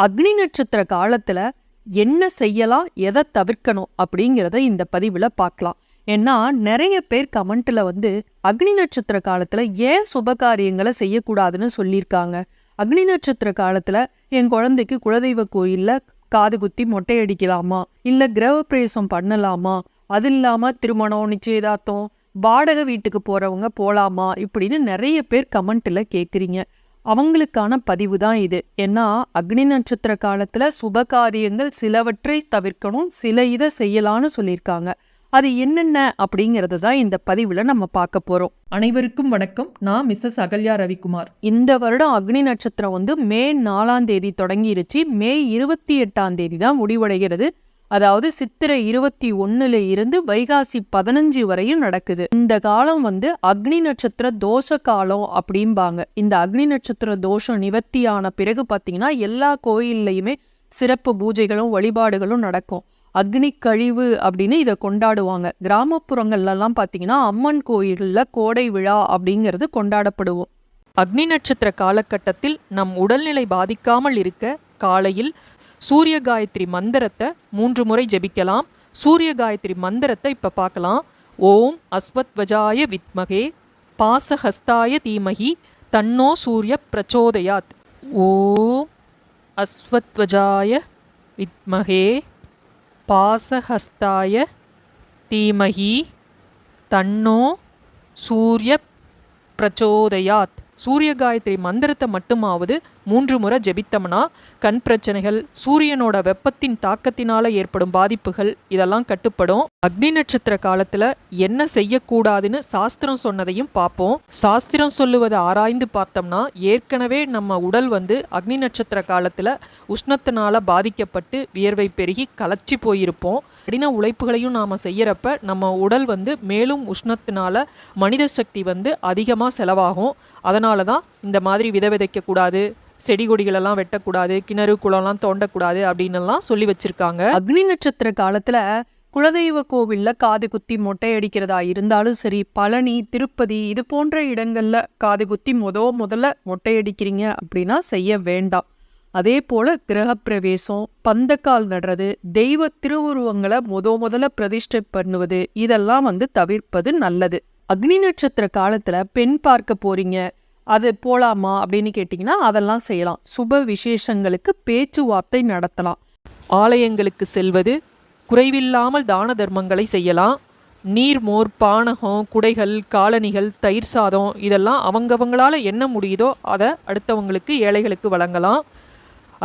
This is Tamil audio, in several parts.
அக்னி நட்சத்திர காலத்துல என்ன செய்யலாம் எதை தவிர்க்கணும் அப்படிங்கிறத இந்த பதிவுல பார்க்கலாம். ஏன்னா நிறைய பேர் கமெண்ட்ல வந்து அக்னி நட்சத்திர காலத்துல ஏன் சுப காரியங்களை செய்யக்கூடாதுன்னு சொல்லியிருக்காங்க. அக்னி நட்சத்திர காலத்துல என் குழந்தைக்கு குலதெய்வ கோயிலில் காது குத்தி மொட்டை அடிக்கலாமா? இல்லை கிரக பிரவேசம் பண்ணலாமா? அது இல்லாம திருமணம் நிச்சயதார்த்தம் வாடகை வீட்டுக்கு போறவங்க போகலாமா இப்படின்னு நிறைய பேர் கமெண்ட்டில் கேட்குறீங்க அவங்களுக்கான பதிவு தான் இது. ஏன்னா அக்னி நட்சத்திர காலத்துல சுப காரியங்கள் சிலவற்றை தவிர்க்கணும் சில இதை செய்யலாம்னு சொல்லியிருக்காங்க. அது என்னென்ன அப்படிங்கறது தான் இந்த பதிவுல நம்ம பார்க்க போறோம். அனைவருக்கும் வணக்கம். நான் மிஸ்ஸஸ் அகல்யா ரவிக்குமார். இந்த வருடம் அக்னி நட்சத்திரம் வந்து மே நாலாம் தேதி தொடங்கிருச்சு. மே இருபத்தி எட்டாம் தேதி தான் முடிவடைகிறது. அதாவது சித்திரை இருபத்தி ஒன்னுல இருந்து வைகாசி பதினஞ்சு வரையும் நடக்குது. இந்த காலம் வந்து அக்னி நட்சத்திர தோஷ காலம் அப்படிம்பாங்க. இந்த அக்னி நட்சத்திர தோஷம் நிவர்த்தியான பிறகு பார்த்தீங்கன்னா எல்லா கோயில்லையுமே சிறப்பு பூஜைகளும் வழிபாடுகளும் நடக்கும். அக்னி கழிவு அப்படின்னு இதை கொண்டாடுவாங்க. கிராமப்புறங்கள்லாம் பார்த்தீங்கன்னா அம்மன் கோயிலில் கோடை விழா அப்படிங்கிறது கொண்டாடப்படுவோம். அக்னி நட்சத்திர காலகட்டத்தில் நம் உடல்நிலை பாதிக்காமல் இருக்க காலையில் சூரிய காயத்ரி மந்திரத்தை மூன்று முறை ஜெபிக்கலாம். சூரிய காயத்ரி மந்திரத்தை இப்போ பார்க்கலாம். ஓம் அஸ்வத்வஜாய வித்மகே பாசஹஸ்தாய தீமகி தன்னோ சூரிய பிரச்சோதயாத். ஓம் அஸ்வத்வஜாய வித்மகே பாசஹஸ்தாய தீமகி தன்னோ சூரிய பிரச்சோதயாத். சூரிய காயத்ரி மந்திரத்தை மட்டுமாவது மூன்று முறை ஜெபித்தோம்னா கண் பிரச்சனைகள் சூரியனோட வெப்பத்தின் தாக்கத்தினால ஏற்படும் பாதிப்புகள் இதெல்லாம் கட்டுப்படும். அக்னி நட்சத்திர காலத்துல என்ன செய்யக்கூடாதுன்னு சாஸ்திரம் சொன்னதையும் பார்ப்போம். சாஸ்திரம் சொல்லுவதை ஆராய்ந்து பார்த்தோம்னா ஏற்கனவே நம்ம உடல் வந்து அக்னி நட்சத்திர காலத்துல உஷ்ணத்தினால பாதிக்கப்பட்டு வியர்வை பெருகி களைச்சி போயிருப்போம். கடின உழைப்புகளையும் நாம செய்யறப்ப நம்ம உடல் வந்து மேலும் உஷ்ணத்தினால மனித சக்தி வந்து அதிகமாக செலவாகும். அதனால் அதனால தான் இந்த மாதிரி விதை விதைக்கக்கூடாது செடி கொடிகளெல்லாம் வெட்டக்கூடாது கிணறு குளம்லாம் தோண்டக்கூடாது அப்படின்னுலாம் சொல்லி வச்சிருக்காங்க. அக்னி நட்சத்திர காலத்துல குலதெய்வ கோவில்ல காது குத்தி மொட்டை அடிக்கிறதா இருந்தாலும் சரி பழனி திருப்பதி இது போன்ற இடங்கள்ல காது குத்தி முத முதல்ல மொட்டை அடிக்கிறீங்க அப்படின்னா செய்ய வேண்டாம். அதே போல கிரகப்பிரவேசம் பந்தக்கால் நடுறது தெய்வ திருவுருவங்களை முத முதல்ல பிரதிஷ்டை பண்ணுவது இதெல்லாம் வந்து தவிர்ப்பது நல்லது. அக்னி நட்சத்திர காலத்தில் பெண் பார்க்க போகிறீங்க அது போலாமா அப்படின்னு கேட்டிங்கன்னா அதெல்லாம் செய்யலாம். சுப விசேஷங்களுக்கு பேச்சுவார்த்தை நடத்தலாம். ஆலயங்களுக்கு செல்வது குறைவில்லாமல் தான தர்மங்களை செய்யலாம். நீர் மோர் பானகம் குடைகள் காலணிகள் தயிர் சாதம் இதெல்லாம் அவங்கவங்களால் என்ன முடியுதோ அதை அடுத்தவங்களுக்கு ஏழைகளுக்கு வழங்கலாம்.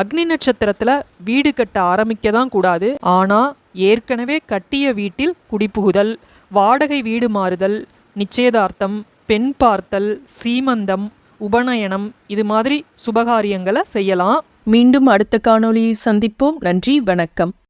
அக்னி நட்சத்திரத்தில் வீடு கட்ட ஆரம்பிக்க தான் கூடாது. ஆனால் ஏற்கனவே கட்டிய வீட்டில் குடிபுகுதல் வாடகை வீடு மாறுதல் நிச்சயதார்த்தம் பெண் பார்த்தல் சீமந்தம் உபநயனம் இது மாதிரி சுபகாரியங்களை செய்யலாம். மீண்டும் அடுத்த காணொளியை சந்திப்போம். நன்றி வணக்கம்.